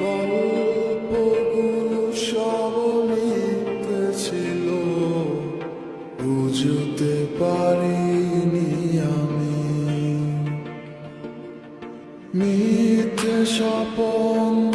গল্পগুলো সব ছিল বুঝতে পারিনি আমি। মিথ্যে Swapan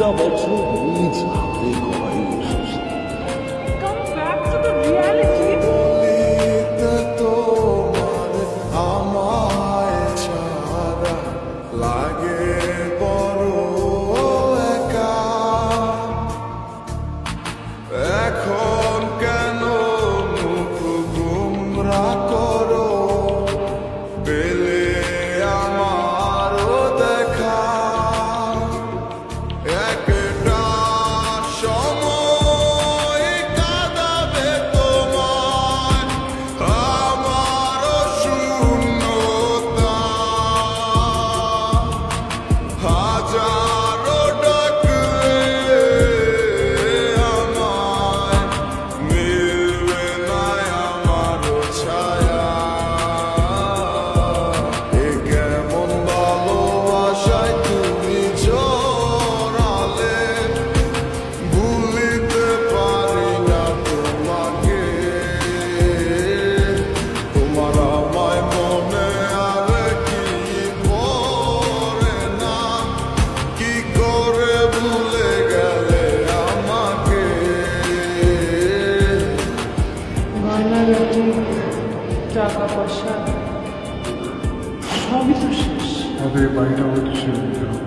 让我出一场。etrafa koşar. Şov bitmişmiş. Odayı bayrağı düşürdüm.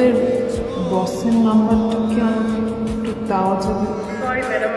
ওদের বসের নাম্বারটা কি আমি একটু দেওয়া যাবে? Sorry madam